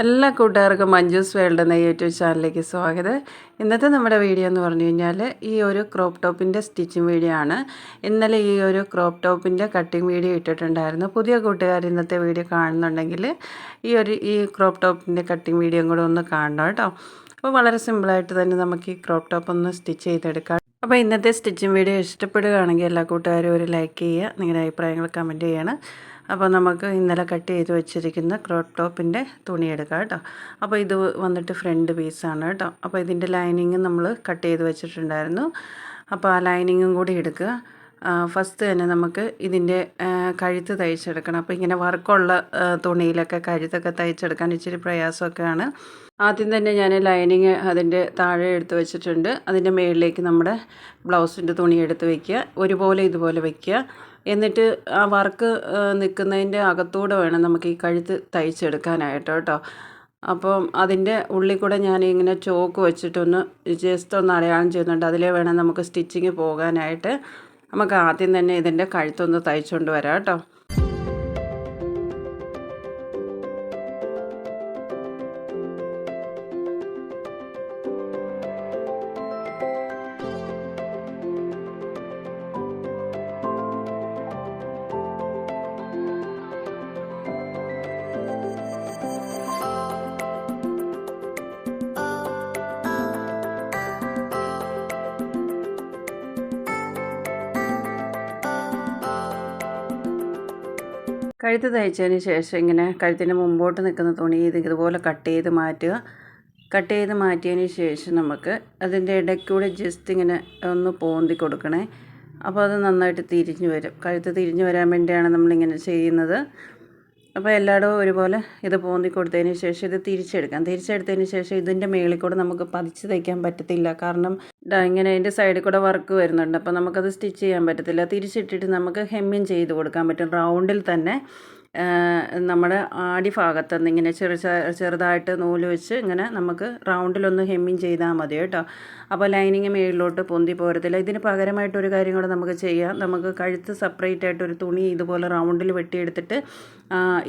എല്ലാ കൂട്ടുകാർക്കും മഞ്ജൂസ് വേൾഡ് എന്ന യൂട്യൂബ് ചാനലിലേക്ക് സ്വാഗതം. ഇന്നത്തെ നമ്മുടെ വീഡിയോ എന്ന് പറഞ്ഞു കഴിഞ്ഞാൽ ഈ ഒരു ക്രോപ്പ് ടോപ്പിന്റെ സ്റ്റിച്ചിങ് വീഡിയോ ആണ്. ഇന്നലെ ഈ ഒരു ക്രോപ്പ് ടോപ്പിന്റെ കട്ടിങ് വീഡിയോ ഇട്ടിട്ടുണ്ടായിരുന്നു. പുതിയ കൂട്ടുകാർ ഇന്നത്തെ വീഡിയോ കാണുന്നുണ്ടെങ്കിൽ ഈ ഒരു ഈ ക്രോപ്പ് ടോപ്പിന്റെ കട്ടിങ് വീഡിയോ കൂടെ ഒന്ന് കാണണം കേട്ടോ. അപ്പോൾ വളരെ സിമ്പിളായിട്ട് തന്നെ നമുക്ക് ഈ ക്രോപ്പ് ടോപ്പ് ഒന്ന് സ്റ്റിച്ച് ചെയ്തെടുക്കാം. അപ്പോൾ ഇന്നത്തെ സ്റ്റിച്ചിങ് വീഡിയോ ഇഷ്ടപ്പെടുകയാണെങ്കിൽ എല്ലാ കൂട്ടുകാരും ഒരു ലൈക്ക് ചെയ്യുക. നിങ്ങളുടെ അഭിപ്രായങ്ങൾ കമന്റ് ചെയ്യണം. അപ്പോൾ നമുക്ക് ഇന്നലെ കട്ട് ചെയ്ത് വെച്ചിരിക്കുന്ന ക്രോപ്പ് ടോപ്പിന്റെ തുണി എടുക്കാം കേട്ടോ. അപ്പോൾ ഇത് വന്നിട്ട് ഫ്രണ്ട് പീസാണ് കേട്ടോ. അപ്പോൾ ഇതിന്റെ ലൈനിങ് നമ്മൾ കട്ട് ചെയ്ത് വെച്ചിട്ടുണ്ടായിരുന്നു. അപ്പോൾ ആ ലൈനിങ്ങും കൂടി എടുക്കുക. ഫസ്റ്റ് തന്നെ നമുക്ക് ഇതിന്റെ കഴുത്ത് തയ്ച്ചെടുക്കണം. അപ്പോൾ ഇങ്ങനെ വർക്കുള്ള തുണിയിലൊക്കെ കഴുത്തൊക്കെ തയ്ച്ചെടുക്കാൻ ഇച്ചിരി പ്രയാസമൊക്കെയാണ്. ആദ്യം തന്നെ ഞാൻ ലൈനിങ് അതിന്റെ താഴെ എടുത്ത് വെച്ചിട്ടുണ്ട്. അതിന്റെ മുകളിലേക്ക് നമ്മുടെ ബ്ലൗസിന്റെ തുണി എടുത്ത് വയ്ക്കുക ഒരുപോലെ ഇതുപോലെ വയ്ക്കുക എന്നിട്ട് ആ വർക്ക് നിൽക്കുന്നതിന്റെ അകത്തൂടെ വേണം നമുക്ക് ഈ കഴുത്ത് തയ്ച്ചെടുക്കാനായിട്ട് കേട്ടോ. അപ്പം അതിന്റെ ഉള്ളിൽ കൂടെ ഞാൻ ഇങ്ങനെ ചോക്ക് വെച്ചിട്ടൊന്ന് ജസ്റ്റ് ഒന്ന് അടയാളം ചെയ്യുന്നുണ്ട്. അതിലേ വേണം നമുക്ക് സ്റ്റിച്ചിങ് പോകാനായിട്ട്. നമുക്ക് ആദ്യം തന്നെ ഇതിന്റെ കഴുത്തൊന്ന് തയ്ച്ചുകൊണ്ട് വരാം കേട്ടോ. കഴുത്ത് തയ്ച്ചതിന് ശേഷം ഇങ്ങനെ കഴുത്തിന്റെ മുമ്പോട്ട് നിൽക്കുന്ന തുണി ഇത് ഇതുപോലെ കട്ട് ചെയ്ത് മാറ്റുക. കട്ട് ചെയ്ത് മാറ്റിയതിന് ശേഷം നമുക്ക് അതിന്റെ ഇടയ്ക്കൂടെ ജസ്റ്റ് ഇങ്ങനെ ഒന്ന് പോന്തി കൊടുക്കണേ. അപ്പോൾ അത് നന്നായിട്ട് തിരിഞ്ഞു വരും. കഴുത്ത് തിരിഞ്ഞു വരാൻ വേണ്ടിയാണ് നമ്മളിങ്ങനെ ചെയ്യുന്നത്. അപ്പോൾ എല്ലായിടവും ഒരുപോലെ ഇത് പോന്തി കൊടുത്തതിന് ശേഷം ഇത് തിരിച്ചെടുക്കാം. തിരിച്ചെടുത്തതിന് ശേഷം ഇതിന്റെ മേളിൽ കൂടെ നമുക്ക് പതിച്ച് തയ്ക്കാൻ പറ്റത്തില്ല. കാരണം ഇങ്ങനെ അതിന്റെ സൈഡിൽ കൂടെ വർക്ക് വരുന്നുണ്ട്. അപ്പോൾ നമുക്കത് സ്റ്റിച്ച് ചെയ്യാൻ പറ്റത്തില്ല. തിരിച്ചിട്ടിട്ട് നമുക്ക് ഹെമ്മിങ് ചെയ്ത് കൊടുക്കാൻ പറ്റും. റൗണ്ടിൽ തന്നെ നമ്മുടെ ആടി ഭാഗത്തുനിന്ന് ഇങ്ങനെ ചെറു ചെറുതായിട്ട് നൂൽ വെച്ച് ഇങ്ങനെ നമുക്ക് റൗണ്ടിലൊന്ന് ഹെമ്മിങ് ചെയ്താൽ മതി കേട്ടോ. അപ്പോൾ ലൈനിങ് മേളിലോട്ട് പൊന്തി പോരത്തില്ല. ഇതിന് പകരമായിട്ട് ഒരു കാര്യം കൂടെ നമുക്ക് ചെയ്യാം. നമുക്ക് കഴുത്ത് സെപ്പറേറ്റ് ആയിട്ട് ഒരു തുണി ഇതുപോലെ റൗണ്ടിൽ വെട്ടിയെടുത്തിട്ട്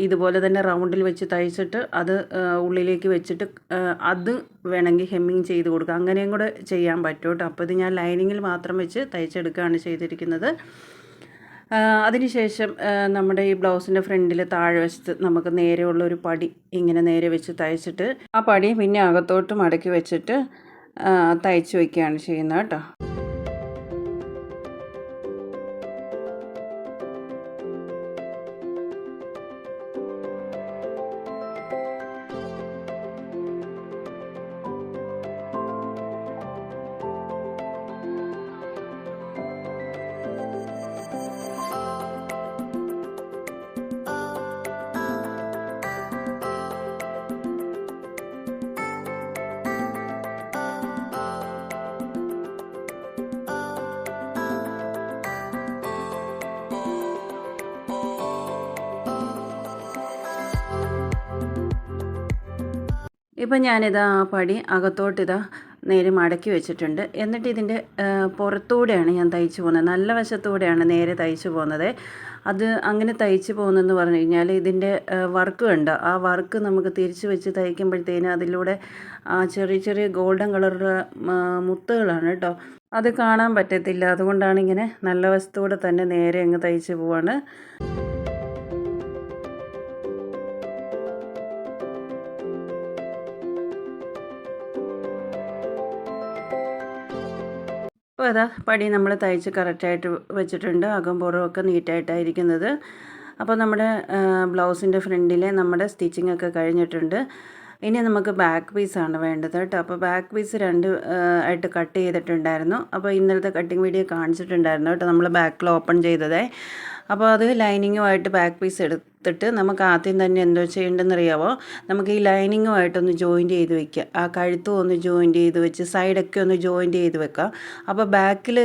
ഇതുപോലെ തന്നെ റൗണ്ടിൽ വെച്ച് തയ്ച്ചിട്ട് അത് ഉള്ളിലേക്ക് വെച്ചിട്ട് അത് വേണമെങ്കിൽ ഹെമ്മിങ് ചെയ്ത് കൊടുക്കുക അങ്ങനെയും കൂടെ ചെയ്യാൻ പറ്റും കേട്ടോ. അപ്പോൾ ഇത് ഞാൻ ലൈനിങ്ങിൽ മാത്രം വെച്ച് തയ്ച്ചെടുക്കുകയാണ് ചെയ്തിരിക്കുന്നത്. അതിനുശേഷം നമ്മുടെ ഈ ബ്ലൗസിന്റെ ഫ്രണ്ടിൽ താഴെ വശത്ത് നമുക്ക് നേരെയുള്ള ഒരു പടി ഇങ്ങനെ നേരെ വെച്ച് തയ്ച്ചിട്ട് ആ പടി പിന്നെ അകത്തോട്ട് മടക്കി വെച്ചിട്ട് തയ്ച്ച് വയ്ക്കുകയാണ് ചെയ്യുന്നത് കേട്ടോ. ഇപ്പം ഞാനിതാ ആ പടി അകത്തോട്ടിതാ നേരെ മടക്കി വെച്ചിട്ടുണ്ട്. എന്നിട്ട് ഇതിന്റെ പുറത്തൂടെയാണ് ഞാൻ തയ്ച്ചു പോകുന്നത്. നല്ല വശത്തൂടെയാണ് നേരെ തയ്ച്ചു പോകുന്നത്. അത് അങ്ങനെ തയ്ച്ചു പോകുന്നതെന്ന് പറഞ്ഞു കഴിഞ്ഞാൽ ഇതിന്റെ വർക്ക് ഉണ്ട് ആ വർക്ക് നമുക്ക് തിരിച്ച് വെച്ച് തയ്ക്കുമ്പോഴത്തേനും അതിലൂടെ ചെറിയ ചെറിയ ഗോൾഡൻ കളറുള്ള മുത്തുകളാണ് കേട്ടോ. അത് കാണാൻ പറ്റത്തില്ല. അതുകൊണ്ടാണ് ഇങ്ങനെ നല്ല വശത്തൂടെ തന്നെ നേരെ അങ്ങ് തയ്ച്ചു പോവാണ്. അപ്പോൾ അതാ പടി നമ്മൾ തയ്ച്ച് കറക്റ്റായിട്ട് വെച്ചിട്ടുണ്ട്. അകം പുറമൊക്കെ നീറ്റായിട്ടായിരിക്കുന്നത്. അപ്പോൾ നമ്മുടെ ബ്ലൗസിന്റെ ഫ്രണ്ടിലെ നമ്മുടെ സ്റ്റിച്ചിങ് ഒക്കെ കഴിഞ്ഞിട്ടുണ്ട്. ഇനി നമുക്ക് ബാക്ക് പീസാണ് വേണ്ടത് കേട്ടോ. അപ്പോൾ ബാക്ക് പീസ് രണ്ട് ആയിട്ട് കട്ട് ചെയ്തിട്ടുണ്ടായിരുന്നു. അപ്പോൾ ഇന്നലത്തെ കട്ടിങ് വീഡിയോ കാണിച്ചിട്ടുണ്ടായിരുന്നു കേട്ടോ നമ്മൾ ബാക്കിൽ ഓപ്പൺ ചെയ്തതേ. അപ്പോൾ അത് ലൈനിങ്ങുമായിട്ട് ബാക്ക് പീസ് എടുത്തിട്ട് നമുക്ക് ആദ്യം തന്നെ എന്തോ ചെയ്യേണ്ടതെന്നറിയാവോ? നമുക്ക് ഈ ലൈനിങ്ങുമായിട്ടൊന്ന് ജോയിന്റ് ചെയ്ത് വെക്കുക ആ കഴുത്തും ഒന്ന് ജോയിന്റ് ചെയ്ത് വെച്ച് സൈഡൊക്കെ ഒന്ന് ജോയിന്റ് ചെയ്ത് വെക്കുക. അപ്പോൾ ബാക്കിൽ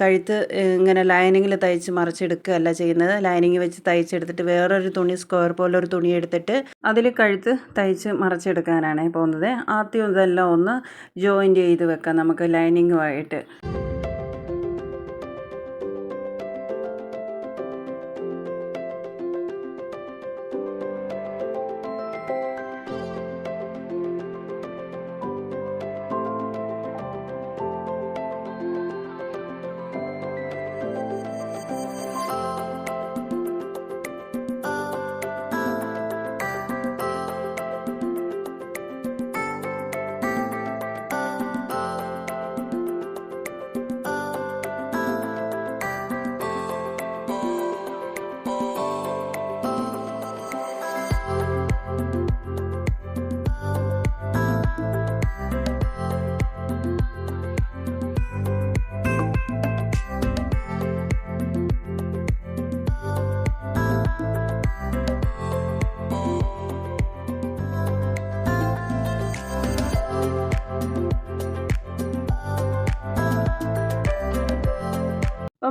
കഴുത്ത് ഇങ്ങനെ ലൈനിങ്ങിൽ തയ്ച്ച് മറിച്ചെടുക്കുകയല്ല ചെയ്യുന്നത്. ലൈനിങ് വെച്ച് തയ്ച്ചെടുത്തിട്ട് വേറൊരു തുണി സ്ക്വയർ പോലെ ഒരു തുണി എടുത്തിട്ട് അതിൽ കഴുത്ത് തയ്ച്ച് മറിച്ചെടുക്കാനാണ് പോകുന്നത്. ആദ്യം ഇതെല്ലാം ഒന്ന് ജോയിന്റ് ചെയ്ത് വെക്കാം നമുക്ക് ലൈനിങ്ങുമായിട്ട്.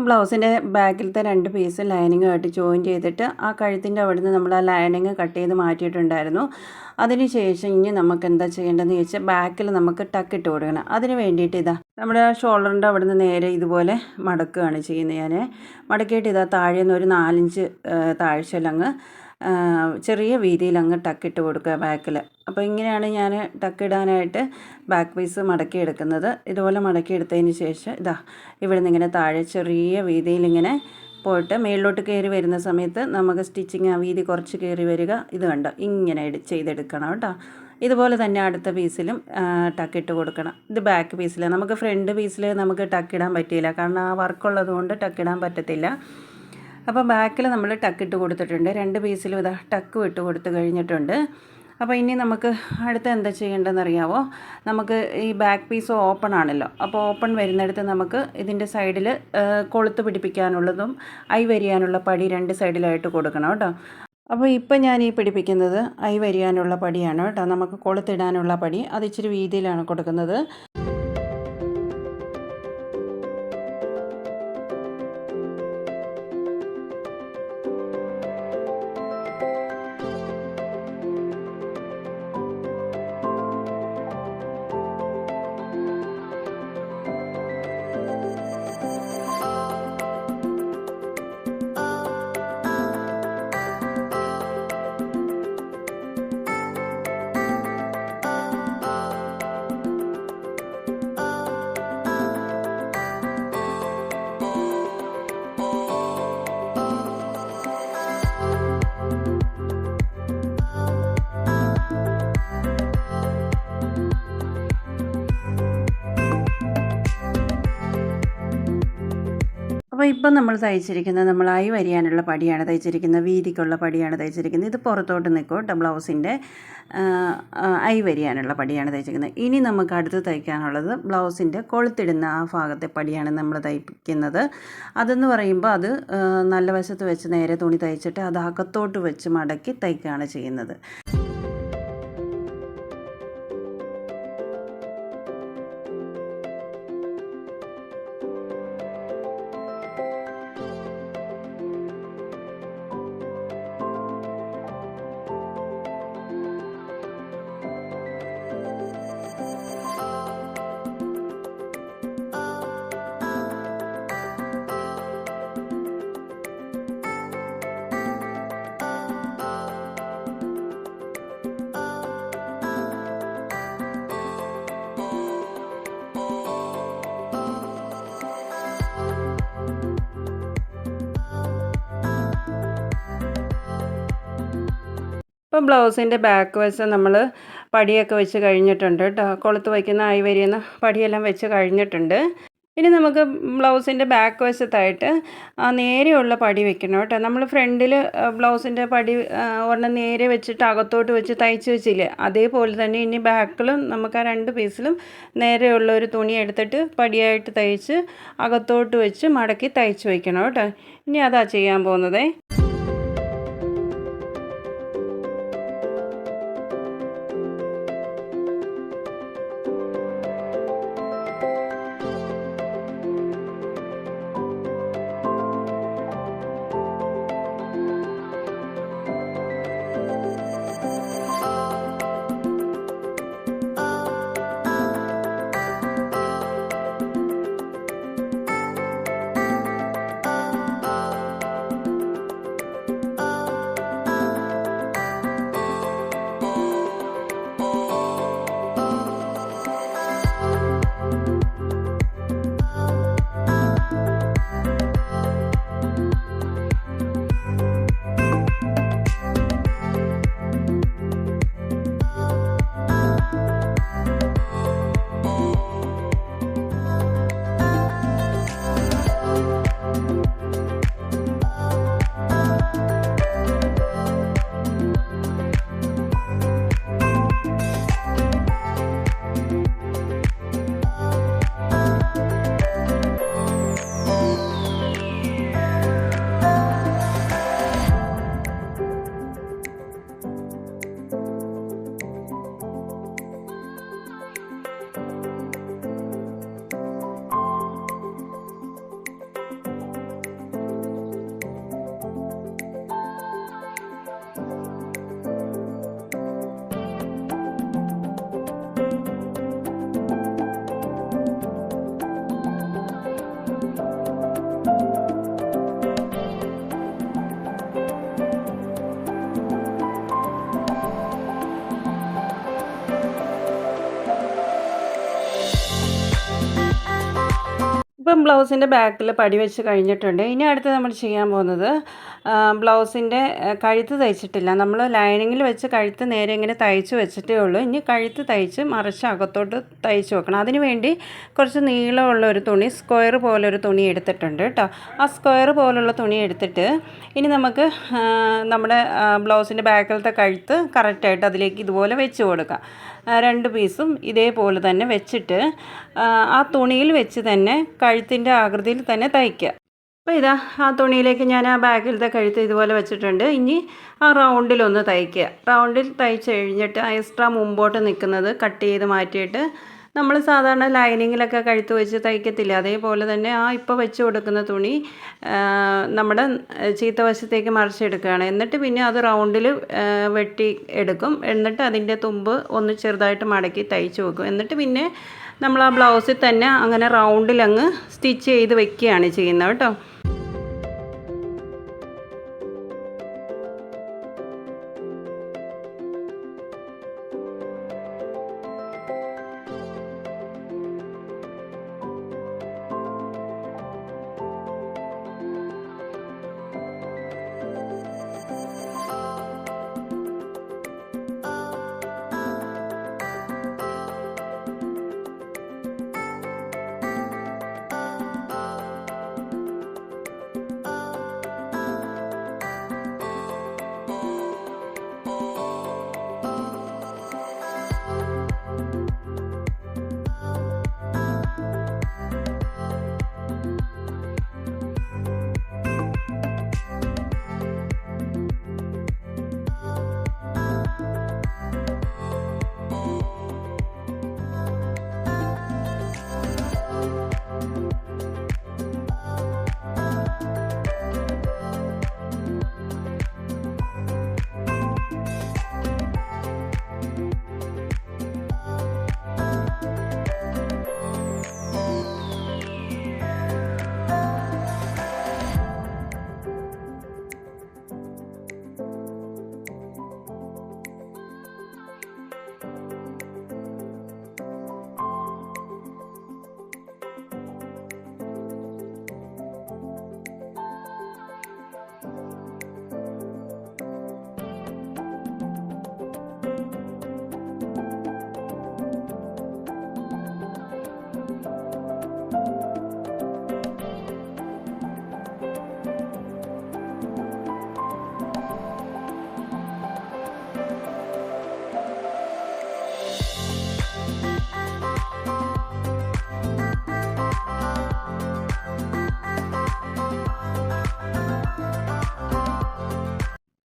ബ്ലൗസിന്റെ ബാക്കിലത്തെ രണ്ട് പീസ് ലൈനിങ്ങുമായിട്ട് ജോയിൻ ചെയ്തിട്ട് ആ കഴുത്തിന്റെ അവിടുന്ന് നമ്മൾ ആ ലൈനിങ് കട്ട് ചെയ്ത് മാറ്റിയിട്ടുണ്ടായിരുന്നു. അതിന് ശേഷം ഇനി നമുക്ക് എന്താ ചെയ്യേണ്ടതെന്ന് ചോദിച്ചാൽ ബാക്കിൽ നമുക്ക് ടക്ക് ഇട്ട് കൊടുക്കണം. അതിന് വേണ്ടിയിട്ട് ഇതാ നമ്മുടെ ഷോൾഡറിന്റെ അവിടുന്ന് നേരെ ഇതുപോലെ മടക്കുകയാണ് ചെയ്യുന്നത് ഞാൻ മടക്കിയിട്ട് ഇതാ താഴെ നിന്ന് ഒരു നാലഞ്ച് താഴ്ചയിലങ്ങ് ചെറിയ വീതിയിൽ അങ്ങ് ടക്കിട്ട് കൊടുക്കുക ബാക്കിൽ അപ്പോൾ ഇങ്ങനെയാണ് ഞാൻ ടക്കിടാനായിട്ട് ബാക്ക് പീസ് മടക്കി എടുക്കുന്നത്. ഇതുപോലെ മടക്കി എടുത്തതിന് ശേഷം ഇതാ ഇവിടെ നിന്ന് ഇങ്ങനെ താഴെ ചെറിയ വീതിയിൽ ഇങ്ങനെ പോയിട്ട് മേളിലോട്ട് കയറി വരുന്ന സമയത്ത് നമുക്ക് സ്റ്റിച്ചിങ് ആ വീതി കുറച്ച് കയറി വരിക. ഇത് കണ്ടോ? ഇങ്ങനെ ചെയ്തെടുക്കണം കേട്ടോ. ഇതുപോലെ തന്നെ അടുത്ത പീസിലും ടക്കിട്ട് കൊടുക്കണം. ഇത് ബാക്ക് പീസിൽ നമുക്ക് ഫ്രണ്ട് പീസിൽ നമുക്ക് ടക്കിടാൻ പറ്റിയില്ല. കാരണം ആ വർക്കുള്ളത് കൊണ്ട് ടക്കിടാൻ പറ്റത്തില്ല. അപ്പോൾ ബാക്കിൽ നമ്മൾ ടക്ക് ഇട്ട് കൊടുത്തിട്ടുണ്ട്. രണ്ട് പീസിലും ഇതാ ടക്ക് ഇട്ട് കൊടുത്തു കഴിഞ്ഞിട്ടുണ്ട്. അപ്പോൾ ഇനി നമുക്ക് അടുത്ത എന്താ ചെയ്യേണ്ടതെന്ന് അറിയാവോ? നമുക്ക് ഈ ബാക്ക് പീസ് ഓപ്പൺ ആണല്ലോ. അപ്പോൾ ഓപ്പൺ വരുന്നിടത്ത് നമുക്ക് ഇതിന്റെ സൈഡിൽ കൊളുത്ത് പിടിപ്പിക്കാനുള്ളതും ഐ വരിയാനുള്ള പടി രണ്ട് സൈഡിലായിട്ട് കൊടുക്കണം കേട്ടോ. അപ്പോൾ ഇപ്പം ഞാൻ ഈ പിടിപ്പിക്കുന്നത് ഐ വരിയാനുള്ള പടിയാണ് കേട്ടോ. നമുക്ക് കൊളുത്തിടാനുള്ള പടി. അത് ഇച്ചിരി വീതിയിലാണ് കൊടുക്കുന്നത്. അപ്പോൾ ഇപ്പം നമ്മൾ തയ്ച്ചിരിക്കുന്നത് നമ്മൾ ഐ വരിയാനുള്ള പടിയാണ് തയ്ച്ചിരിക്കുന്നത് വീതിക്കുള്ള പടിയാണ് തയ്ച്ചിരിക്കുന്നത്. ഇത് പുറത്തോട്ട് നിൽക്കും ഡബിൾ ബ്ലൗസിന്റെ ഐ വരിയാനുള്ള പടിയാണ് തയ്ച്ചിരിക്കുന്നത്. ഇനി നമുക്ക് അടുത്ത് തയ്ക്കാനുള്ളത് ബ്ലൗസിന്റെ കൊളുത്തിടുന്ന ആ ഭാഗത്തെ പടിയാണ് നമ്മൾ തയ്പ്പിക്കുന്നത്. അതെന്ന് പറയുമ്പോൾ അത് നല്ല വശത്ത് വെച്ച് നേരെ തുണി തയ്ച്ചിട്ട് അത് അകത്തോട്ട് വെച്ച് മടക്കി തയ്ക്കുകയാണ് ചെയ്യുന്നത്. ഇപ്പം ബ്ലൗസിന്റെ ബാക്ക് വശം നമ്മൾ പടിയൊക്കെ വെച്ച് കഴിഞ്ഞിട്ടുണ്ട് കേട്ടോ. കൊളുത്ത് വയ്ക്കുന്ന ആയി വരിയുന്ന പടിയെല്ലാം വെച്ച് കഴിഞ്ഞിട്ടുണ്ട്. ഇനി നമുക്ക് ബ്ലൗസിന്റെ ബാക്ക് വശത്തായിട്ട് നേരെയുള്ള പടി വെക്കണം കേട്ടോ. നമ്മൾ ഫ്രണ്ടിൽ ബ്ലൗസിന്റെ പടി ഒരെണ്ണം നേരെ വെച്ചിട്ട് അകത്തോട്ട് വെച്ച് തയ്ച്ച് വെച്ചില്ലേ? അതേപോലെ തന്നെ ഇനി ബാക്കിലും നമുക്ക് ആ രണ്ട് പീസിലും നേരെയുള്ള ഒരു തുണി എടുത്തിട്ട് പടിയായിട്ട് തയ്ച്ച് അകത്തോട്ട് വെച്ച് മടക്കി തയ്ച്ച് വയ്ക്കണം കേട്ടോ. ഇനി അതാ ചെയ്യാൻ പോകുന്നതേ. ബ്ലൗസിന്റെ ബാക്കിൽ പടി വെച്ച് കഴിഞ്ഞിട്ടുണ്ട്. ഇനി അടുത്ത് നമ്മൾ ചെയ്യാൻ പോകുന്നത് ബ്ലൗസിന്റെ കഴുത്ത് തയ്ച്ചിട്ടില്ല. നമ്മൾ ലൈനിങ്ങിൽ വെച്ച് കഴുത്ത് നേരെ ഇങ്ങനെ തയ്ച്ച് വെച്ചിട്ടേ ഉള്ളൂ. ഇനി കഴുത്ത് തയ്ച്ച് മറിച്ച് അകത്തോട്ട് തയ്ച്ച് വെക്കണം. അതിന് വേണ്ടി കുറച്ച് നീളമുള്ള ഒരു തുണി സ്ക്വയർ പോലെ ഒരു തുണി എടുത്തിട്ടുണ്ട് കേട്ടോ. ആ സ്ക്വയർ പോലുള്ള തുണി എടുത്തിട്ട് ഇനി നമുക്ക് നമ്മുടെ ബ്ലൗസിന്റെ ബാക്കിലത്തെ കഴുത്ത് കറക്റ്റായിട്ട് അതിലേക്ക് ഇതുപോലെ വെച്ച് കൊടുക്കാം. രണ്ട് പീസും ഇതേപോലെ തന്നെ വെച്ചിട്ട് ആ, തുണിയിൽ വെച്ച് തന്നെ കഴുത്തിന്റെ ആകൃതിയിൽ തന്നെ തയ്ക്കുക. അപ്പോൾ ഇതാ ആ തുണിയിലേക്ക് ഞാൻ ആ ബാഗിലത്തെ കഴുത്ത് ഇതുപോലെ വെച്ചിട്ടുണ്ട്. ഇനി ആ റൗണ്ടിലൊന്ന് തയ്ക്കുക. റൗണ്ടിൽ തയ്ച്ച് കഴിഞ്ഞിട്ട് ആ എക്സ്ട്രാ മുമ്പോട്ട് നിൽക്കുന്നത് കട്ട് ചെയ്ത് മാറ്റിയിട്ട് നമ്മൾ സാധാരണ ലൈനിങ്ങിലൊക്കെ കഴുത്ത് വെച്ച് തയ്ക്കത്തില്ല? അതേപോലെ തന്നെ ആ ഇപ്പോൾ വെച്ച് കൊടുക്കുന്ന തുണി നമ്മുടെ ചീത്ത വശത്തേക്ക് മറിച്ചെടുക്കുകയാണ്. എന്നിട്ട് പിന്നെ അത് റൗണ്ടിൽ വെട്ടി എടുക്കും. എന്നിട്ട് അതിന്റെ തുമ്പ് ഒന്ന് ചെറുതായിട്ട് മടക്കി തയ്ച്ച് വെക്കും. എന്നിട്ട് പിന്നെ നമ്മൾ ആ ബ്ലൗസിൽ തന്നെ അങ്ങനെ റൗണ്ടിലങ്ങ് സ്റ്റിച്ച് ചെയ്ത് വെക്കുകയാണ് ചെയ്യുന്നത് കേട്ടോ.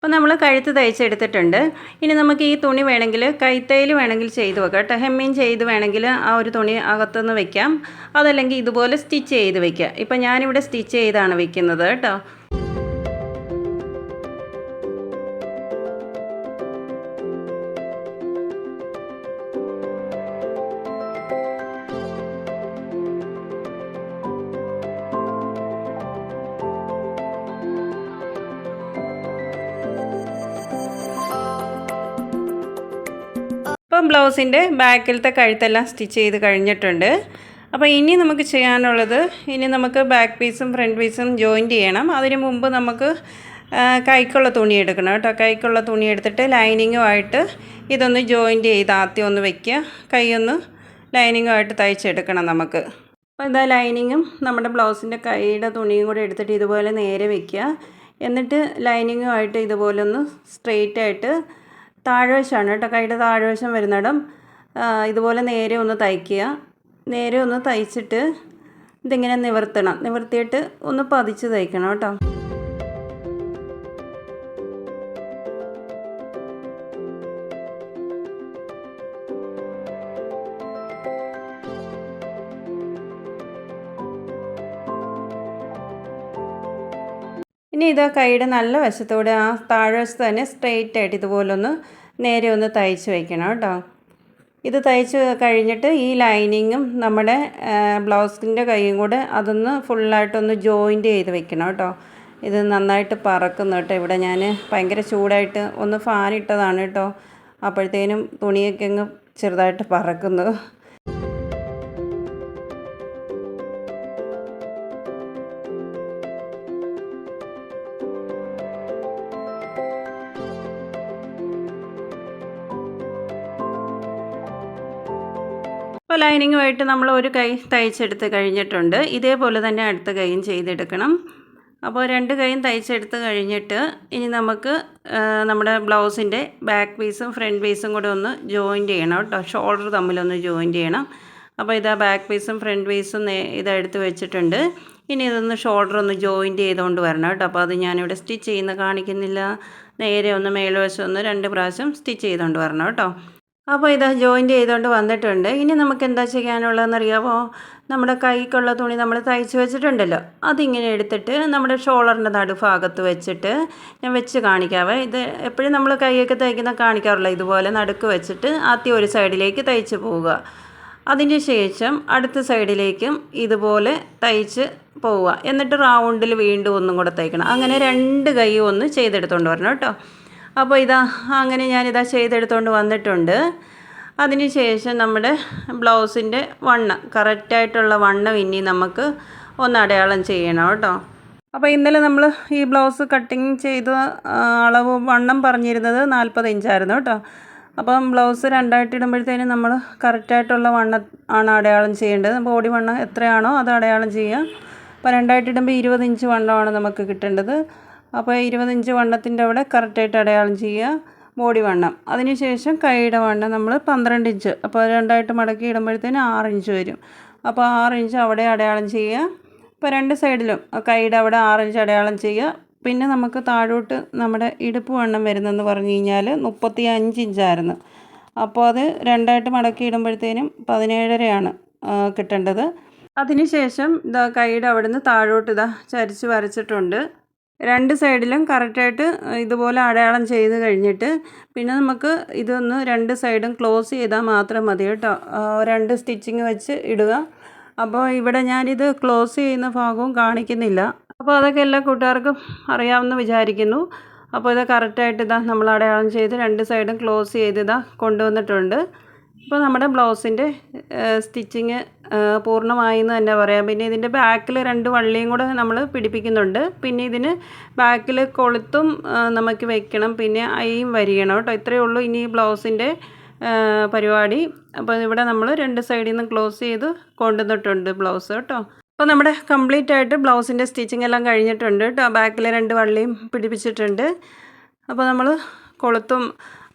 അപ്പോൾ നമ്മൾ കഴുത്ത് തയ്ച്ചെടുത്തിട്ടുണ്ട്. ഇനി നമുക്ക് ഈ തുണി വേണമെങ്കിൽ കൈത്തയിൽ വേണമെങ്കിൽ ചെയ്ത് വെക്കാം കേട്ടോ. ഹെമ്മിങ് ചെയ്ത് വേണമെങ്കിൽ ആ ഒരു തുണി അകത്തുനിന്ന് വെക്കാം. അതല്ലെങ്കിൽ ഇതുപോലെ സ്റ്റിച്ച് ചെയ്ത് വെക്കാം. ഇപ്പം ഞാനിവിടെ സ്റ്റിച്ച് ചെയ്താണ് വെക്കുന്നത് കേട്ടോ. ഇപ്പം ബ്ലൗസിന്റെ ബാക്കിലത്തെ കഴുത്തെല്ലാം സ്റ്റിച്ച് ചെയ്ത് കഴിഞ്ഞിട്ടുണ്ട്. അപ്പോൾ ഇനി നമുക്ക് ചെയ്യാനുള്ളത് ഇനി നമുക്ക് ബാക്ക് പീസും ഫ്രണ്ട് പീസും ജോയിന്റ് ചെയ്യണം. അതിന് മുമ്പ് നമുക്ക് കൈക്കുള്ള തുണി എടുക്കണം കേട്ടോ. കൈക്കുള്ള തുണി എടുത്തിട്ട് ലൈനിങ്ങുമായിട്ട് ഇതൊന്ന് ജോയിന്റ് ചെയ്ത് ആദ്യം ഒന്ന് വയ്ക്കുക കൈയൊന്ന് ലൈനിങ്ങുമായിട്ട് തയ്ച്ചെടുക്കണം നമുക്ക്. അപ്പോൾ ഇതാ ലൈനിങ്ങും നമ്മുടെ ബ്ലൗസിന്റെ കൈയുടെ തുണിയും കൂടെ എടുത്തിട്ട് ഇതുപോലെ നേരെ വയ്ക്കുക എന്നിട്ട് ലൈനിങ്ങുമായിട്ട് ഇതുപോലെ ഒന്ന് സ്ട്രെയിറ്റ് ആയിട്ട് താഴ്വശമാണ് കേട്ടോ. കൈയുടെ താഴ്വശം വരുന്നിടം ഇതുപോലെ നേരെ ഒന്ന് തയ്ക്കുക. നേരെ ഒന്ന് തയ്ച്ചിട്ട് ഇതിങ്ങനെ നിവർത്തണം. നിവർത്തിയിട്ട് ഒന്ന് പതിച്ച് തയ്ക്കണം കേട്ടോ. ഇതാ കൈയുടെ നല്ല വശത്തോടെ ആ താഴ്വശത്ത് തന്നെ സ്ട്രെയിറ്റ് ആയിട്ട് ഇതുപോലൊന്ന് നേരെ ഒന്ന് തയ്ച്ച് വയ്ക്കണം കേട്ടോ. ഇത് തയ്ച്ച് കഴിഞ്ഞിട്ട് ഈ ലൈനിങ്ങും നമ്മുടെ ബ്ലൗസിന്റെ കൈയും കൂടെ അതൊന്ന് ഫുള്ളായിട്ടൊന്ന് ജോയിന്റ് ചെയ്ത് വെക്കണം കേട്ടോ. ഇത് നന്നായിട്ട് പറക്കുന്നു കേട്ടോ. ഇവിടെ ഞാൻ ഭയങ്കര ചൂടായിട്ട് ഒന്ന് ഫാൻ ഇട്ടതാണ് കേട്ടോ. അപ്പോഴത്തേനും തുണിയൊക്കെ അങ്ങ് ചെറുതായിട്ട് പറക്കുന്നു. ലൈനിങ്ങുമായിട്ട് നമ്മൾ ഒരു കൈ തയ്ച്ചെടുത്ത് കഴിഞ്ഞിട്ടുണ്ട്. ഇതേപോലെ തന്നെ അടുത്ത കൈയും ചെയ്തെടുക്കണം. അപ്പോൾ രണ്ട് കൈയും തയ്ച്ചെടുത്ത് കഴിഞ്ഞിട്ട് ഇനി നമുക്ക് നമ്മുടെ ബ്ലൗസിന്റെ ബാക്ക് പീസും ഫ്രണ്ട് പീസും കൂടെ ഒന്ന് ജോയിൻ ചെയ്യണം കേട്ടോ. ഷോൾഡർ തമ്മിലൊന്ന് ജോയിൻ ചെയ്യണം. അപ്പോൾ ഇതാ ബാക്ക് പീസും ഫ്രണ്ട് പീസും ഇതെടുത്ത് വെച്ചിട്ടുണ്ട്. ഇനി ഇതൊന്ന് ഷോൾഡർ ഒന്ന് ജോയിൻ ചെയ്തുകൊണ്ട് വരണം കേട്ടോ. അപ്പോൾ അത് ഞാനിവിടെ സ്റ്റിച്ച് ചെയ്യുന്ന കാണിക്കുന്നില്ല. നേരെ ഒന്ന് മേൽവശം ഒന്ന് രണ്ട് പ്രാവശ്യം സ്റ്റിച്ച് ചെയ്തുകൊണ്ട് വരണം കേട്ടോ. അപ്പോൾ ഇതാ ജോയിൻ ചെയ്തുകൊണ്ട് വന്നിട്ടുണ്ട്. ഇനി നമുക്ക് എന്താ ചെയ്യാനുള്ളതെന്ന് അറിയാമോ നമ്മുടെ കൈക്കുള്ള തുണി നമ്മൾ തയ്ച്ച് വെച്ചിട്ടുണ്ടല്ലോ. അതിങ്ങനെ എടുത്തിട്ട് നമ്മുടെ ഷോളറിന്റെ നടുഭാഗത്ത് വെച്ചിട്ട് ഞാൻ വെച്ച് കാണിക്കാവേ. ഇത് എപ്പോഴും നമ്മൾ കൈയൊക്കെ തയ്ക്കുന്ന കാണിക്കാറില്ല? ഇതുപോലെ നടുക്ക് വെച്ചിട്ട് ആദ്യം ഒരു സൈഡിലേക്ക് തയ്ച്ച് പോവുക. അതിന് ശേഷം അടുത്ത സൈഡിലേക്കും ഇതുപോലെ തയ്ച്ച് പോവുക. എന്നിട്ട് റൗണ്ടിൽ വീണ്ടും ഒന്നും കൂടെ തയ്ക്കണം. അങ്ങനെ രണ്ട് കൈ ഒന്ന് ചെയ്തെടുത്തോണ്ട് വരണം കേട്ടോ. അപ്പോൾ ഇതാ അങ്ങനെ ഞാനിതാ ചെയ്തെടുത്തോണ്ട് വന്നിട്ടുണ്ട്. അതിന് ശേഷം നമ്മുടെ ബ്ലൗസിന്റെ വണ്ണം കറക്റ്റായിട്ടുള്ള വണ്ണം ഇനി നമുക്ക് ഒന്ന് അടയാളം ചെയ്യണം കേട്ടോ. അപ്പോൾ ഇന്നലെ നമ്മൾ ഈ ബ്ലൗസ് കട്ടിങ് ചെയ്ത അളവ് വണ്ണം പറഞ്ഞിരുന്നത് നാൽപ്പത് ഇഞ്ചായിരുന്നു കേട്ടോ. അപ്പം ബ്ലൗസ് രണ്ടായിട്ട് ഇടുമ്പോഴത്തേനും നമ്മൾ കറക്റ്റായിട്ടുള്ള വണ്ണം ആണ് അടയാളം ചെയ്യേണ്ടത്. ബോഡി വണ്ണം എത്രയാണോ അത് അടയാളം ചെയ്യുക അപ്പോൾ രണ്ടായിട്ട് ഇടുമ്പോൾ ഇരുപത് ഇഞ്ച് വണ്ണമാണ് നമുക്ക് കിട്ടേണ്ടത്. അപ്പോൾ ഇരുപത് ഇഞ്ച് വണ്ണത്തിന്റെ അവിടെ കറക്റ്റായിട്ട് അടയാളം ചെയ്യുക. ബോഡി വണ്ണം. അതിനുശേഷം കൈയുടെ വണ്ണം നമ്മൾ പന്ത്രണ്ട് ഇഞ്ച്. അപ്പോൾ രണ്ടായിട്ട് മടക്കി ഇടുമ്പോഴത്തേന് ആറ് ഇഞ്ച് വരും. അപ്പോൾ ആറ് ഇഞ്ച് അവിടെ അടയാളം ചെയ്യുക. ഇപ്പോൾ രണ്ട് സൈഡിലും കൈയുടെ അവിടെ ആറ് ഇഞ്ച് അടയാളം ചെയ്യുക. പിന്നെ നമുക്ക് താഴോട്ട് നമ്മുടെ ഇടുപ്പ് വണ്ണം വരുന്നതെന്ന് പറഞ്ഞു കഴിഞ്ഞാൽ മുപ്പത്തി അഞ്ച് ഇഞ്ചായിരുന്നു. അപ്പോൾ അത് രണ്ടായിട്ട് മടക്കി ഇടുമ്പോഴത്തേനും പതിനേഴരയാണ് കിട്ടേണ്ടത്. അതിനുശേഷം ഇതാ കൈയുടെ അവിടുന്ന് താഴോട്ട് ഇതാ ചരിച്ച് വരച്ചിട്ടുണ്ട്. രണ്ട് സൈഡിലും കറക്റ്റായിട്ട് ഇതുപോലെ അടയാളം ചെയ്ത് കഴിഞ്ഞിട്ട് പിന്നെ നമുക്ക് ഇതൊന്ന് രണ്ട് സൈഡും ക്ലോസ് ചെയ്താൽ മാത്രം മതി കേട്ടോ. രണ്ട് സ്റ്റിച്ചിങ് വെച്ച് ഇടുക. അപ്പോൾ ഇവിടെ ഞാനിത് ക്ലോസ് ചെയ്യുന്ന ഭാഗവും കാണിക്കുന്നില്ല. അപ്പോൾ അതൊക്കെ എല്ലാ കൂട്ടുകാർക്കും അറിയാമെന്ന് വിചാരിക്കുന്നു. അപ്പോൾ ഇത് കറക്റ്റായിട്ട് ഇതാ നമ്മൾ അടയാളം ചെയ്ത് രണ്ട് സൈഡും ക്ലോസ് ചെയ്ത് ഇതാ കൊണ്ടുവന്നിട്ടുണ്ട്. ഇപ്പോൾ നമ്മുടെ ബ്ലൗസിന്റെ സ്റ്റിച്ചിങ് പൂർണമായി എന്ന് തന്നെ പറയാം. പിന്നെ ഇതിന്റെ ബാക്കിൽ രണ്ട് വള്ളിയും കൂടെ നമ്മൾ പിടിപ്പിക്കുന്നുണ്ട്. പിന്നെ ഇതിന് ബാക്കിൽ കൊളുത്തും നമുക്ക് വെക്കണം. പിന്നെ അയ്യും വരിയണം കേട്ടോ. ഇത്രയേ ഉള്ളൂ ഇനി ബ്ലൗസിന്റെ പരിപാടി. അപ്പോൾ ഇവിടെ നമ്മൾ രണ്ട് സൈഡിൽ നിന്ന് ക്ലോസ് ചെയ്ത് കൊണ്ടുവന്നിട്ടുണ്ട് ബ്ലൗസ് കേട്ടോ. അപ്പോൾ നമ്മുടെ കംപ്ലീറ്റ് ആയിട്ട് ബ്ലൗസിന്റെ സ്റ്റിച്ചിങ് എല്ലാം കഴിഞ്ഞിട്ടുണ്ട് കേട്ടോ. ബാക്കിൽ രണ്ട് വള്ളിയും പിടിപ്പിച്ചിട്ടുണ്ട്. അപ്പോൾ നമ്മൾ കൊളുത്തും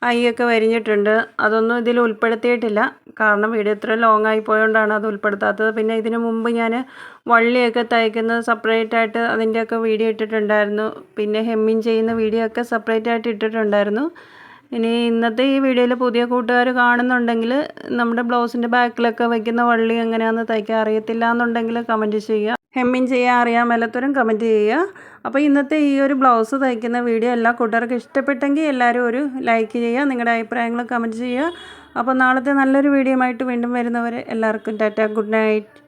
അയ്യൊക്കെ വരിഞ്ഞിട്ടുണ്ട്. അതൊന്നും ഇതിൽ ഉൾപ്പെടുത്തിയിട്ടില്ല. കാരണം വീഡിയോ ഇത്ര ലോങ് ആയി പോയതുകൊണ്ടാണ് അത് ഉൾപ്പെടുത്താത്തത്. പിന്നെ ഇതിനു മുമ്പ് ഞാൻ വള്ളിയൊക്കെ തയ്ക്കുന്നത് സെപ്പറേറ്റ് ആയിട്ട് അതിന്റെയൊക്കെ വീഡിയോ ഇട്ടിട്ടുണ്ടായിരുന്നു. പിന്നെ ഹെമ്മിങ് ചെയ്യുന്ന വീഡിയോ ഒക്കെ സെപ്പറേറ്റ് ആയിട്ട് ഇട്ടിട്ടുണ്ടായിരുന്നു. ഇനി ഇന്നത്തെ ഈ വീഡിയോയിൽ പുതിയ കൂട്ടുകാർ കാണുന്നുണ്ടെങ്കിൽ നമ്മുടെ ബ്ലൗസിന്റെ ബാക്കിലൊക്കെ വയ്ക്കുന്ന വള്ളി എങ്ങനെയാണെന്ന് തയ്ക്കാൻ അറിയത്തില്ല എന്നുണ്ടെങ്കിൽ കമന്റ് ചെയ്യുക. ഹെമ്മിങ് ചെയ്യാൻ അറിയാൻ മേലത്തവരും കമന്റ് ചെയ്യുക. അപ്പോൾ ഇന്നത്തെ ഈ ഒരു ബ്ലൗസ് തയ്ക്കുന്ന വീഡിയോ എല്ലാ കൂട്ടുകാർക്കും ഇഷ്ടപ്പെട്ടെങ്കിൽ എല്ലാവരും ഒരു ലൈക്ക് ചെയ്യുക നിങ്ങളുടെ അഭിപ്രായങ്ങൾ കമന്റ് ചെയ്യുക. അപ്പോൾ നാളത്തെ നല്ലൊരു വീഡിയോ ആയിട്ട് വീണ്ടും വരുന്നവരെ എല്ലാവർക്കും ടാറ്റ ഗുഡ് നൈറ്റ്.